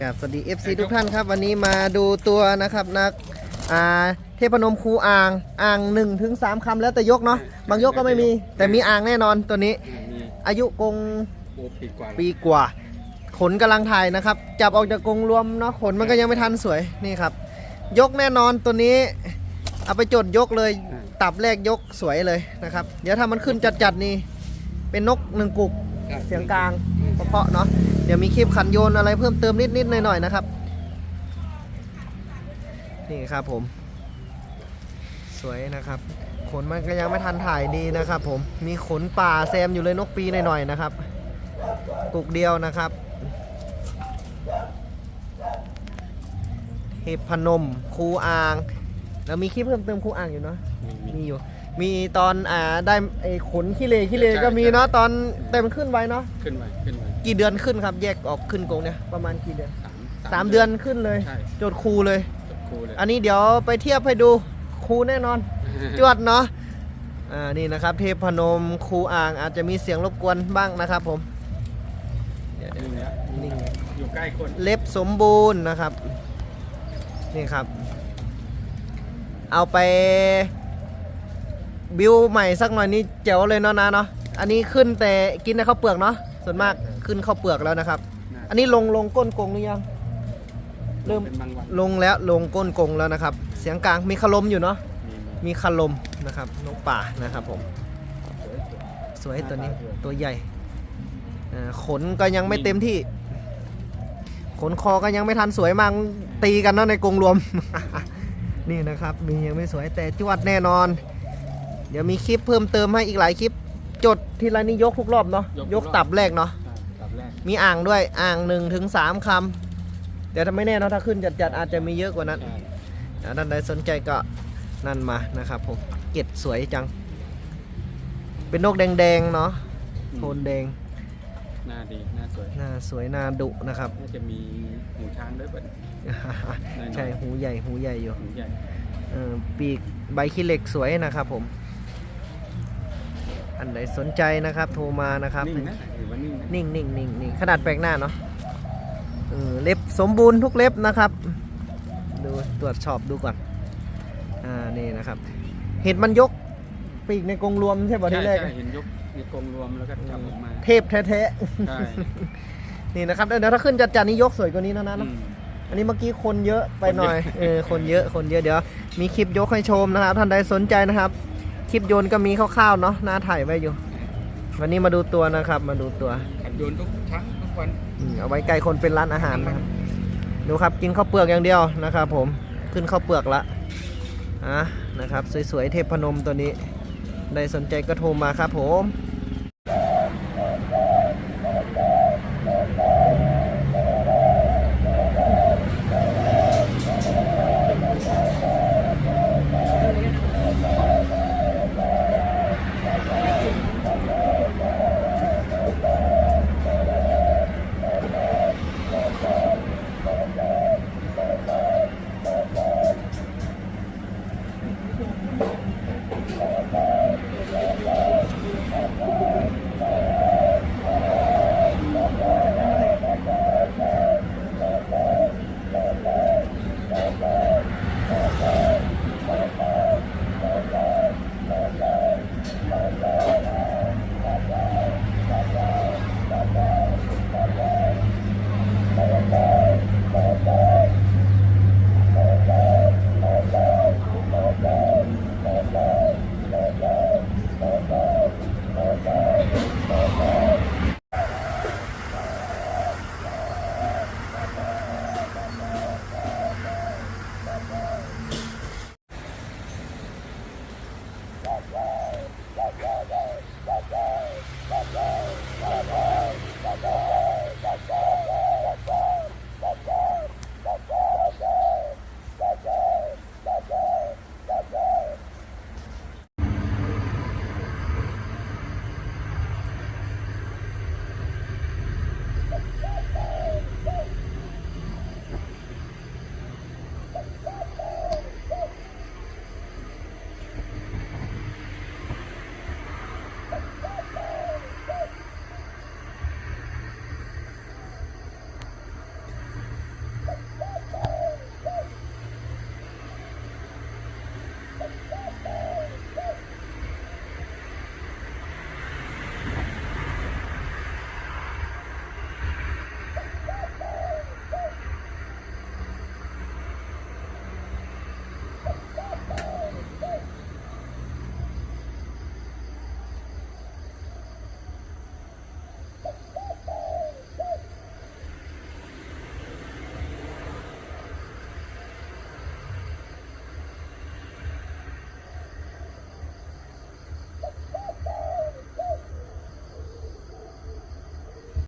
ครับกับสวัสดี FC ทุกท่านครับ วันนี้มาดูตัวนะครับนักอ่าเทพนมคูอ่างอ่าง1ถึง3คำแล้วแต่ยกเนาะบางยกก็ไม่มี แต่มีอ่างแน่นอนตัวนี้อ่ามีอายุกรงโอปีกว่าปีกว่า ขนกำลังถ่ายนะครับ จับออกจากกรงรวมเนาะขนมันก็ยังไม่ทันสวยนี่ครับ ยกแน่นอนตัวนี้ เอาไปจดยกเลยตับแรกยกสวยเลยนะครับ เดี๋ยวถ้ามันขึ้นจัดๆนี่เป็นนกหนึ่งกุกครับเสียงกลางเพราะๆเนาะ เดี๋ยวมีคลิปขันโยนอะไรเพิ่มเติมนิดๆหน่อยๆนะครับ นี่ครับผม สวยนะครับ ขนมันก็ยังไม่ทันถ่ายดีนะครับ ผม มีขนป่าแซมอยู่เลยนกปีหน่อยๆนะครับ กุกเดียวนะครับเทพนมคูอ่าง แล้วมีคลิปเพิ่มเติมคูอ่างอยู่เนาะ มีมีมีอยู่ มีตอนอ่าได้ไอ้ขนขี้เลขี้เลใช่ก็มีใช่เนาะตอนแต่มันขึ้นไวเนาะ ขึ้นไปขึ้นไป กี่เดือนขึ้นครับ แยกออกขึ้นกรงเนี่ยประมาณกี่เดือนสามสามเดือนขึ้นเลย ใช่โจดครูเลย จบครูเลยอันนี้เดี๋ยวไปเทียบให้ดูครูแน่นอน จวดเนาะ อ่า นี่นะครับ เทพนมครูอ่างอาจจะมีเสียงรบกวนบ้างนะครับผมเดี๋ยวนิ่งแล้วๆนิ่งเลยอยู่ใกล้คนเล็บสมบูรณ์นะครับ นี่ครับ เอาไป บิวใหม่สักหน่อยนี่เจ๋วเลยเนาะนะเนาะ อันนี้ขึ้นแต่กินในข้าวเปลือกเนาะส่วนมาก ขึ้นข้าวเปลือกแล้วนะครับ อันนี้ลงลงก้นกรงหรือยัง เริ่มเป็นบางวันลงแล้วลงก้นกรงแล้วนะครับ เสียงกลางมีคารมอยู่เนาะ มีมีมีคารมนะครับนกป่านะครับผมสวยสวยสวยตัวนี้ตัวใหญ่อ่าขนก็ยังไม่เต็มที่ ขนคอก็ยังไม่ทันสวยมากตีกันเนาะในกรงรวม นี่นะครับ มียังไม่สวยแต่จวดแน่นอน เดี๋ยวมีคลิปเพิ่มเติมให้อีกหลายคลิป จดทีละนี้ยกทุกรอบเนาะยกตับแรกเนาะใช่ตับ แรกมีอ่างด้วยอ่างหนึ่งถึงสามคำเดี๋ยวถ้าไม่แน่เนอะถ้าขึ้นจัดๆอาจจะมีเยอะกว่านั้นใช่อ่าท่านใดสนใจก็นั่นมานะครับผมเกล็ดสวยจัง เป็นนกแดงๆเนาะโทนแดงหน้าดีหน้าสวยหน้าสวยหน้าดุนะครับน่าจะมีหูช้างด้วยป่ะน้อยๆใช่หูใหญ่หูใหญ่อยู่หูใหญ่เออปีกใบขี้เหล็กสวยนะครับผม อันไหนสนใจนะครับ โทรมานะครับนิ่งนะหรือว่านิ่งนะนิ่งนิ่งนิ่งนิ่งขนาดแปลกหน้าเนาะเออเล็บสมบูรณ์ทุกเล็บนะครับ ดูตรวจสอบดูก่อน อ่า นี่นะครับ เห็นมันยกปีกในกรงรวมใช่ป่ะใช่ที่แรก ใช่เห็นยกในกรงรวมแล้วก็จับออกมาเทพแท้ใช่ๆ นี่นะครับเดี๋ยวถ้าขึ้นจัดๆนี่ยกสวยกว่านี้นะนะ อืม อันนี้เมื่อกี้คนเยอะไปหน่อย คนเยอะ เออ คนเยอะ คนเยอะ เดี๋ยว มีคลิปยกให้ชมนะครับ ท่านใดสนใจนะครับค ลิปโยนก็มีคร่าวๆเนาะหน้าถ่ายไว้อยู่ วันนี้มาดูตัวนะครับ มาดูตัวขัดโยนทุกครั้งทุกวันอืมเอาไว้ไกลคนเป็นร้านอาหารนะครับดูครับกินข้าวเปลือกอย่างเดียวนะครับผมขึ้นข้าวเปลือกละอะนะครับ สวยๆเทพพนมตัวนี้ใดสนใจก็โทรมาครับผม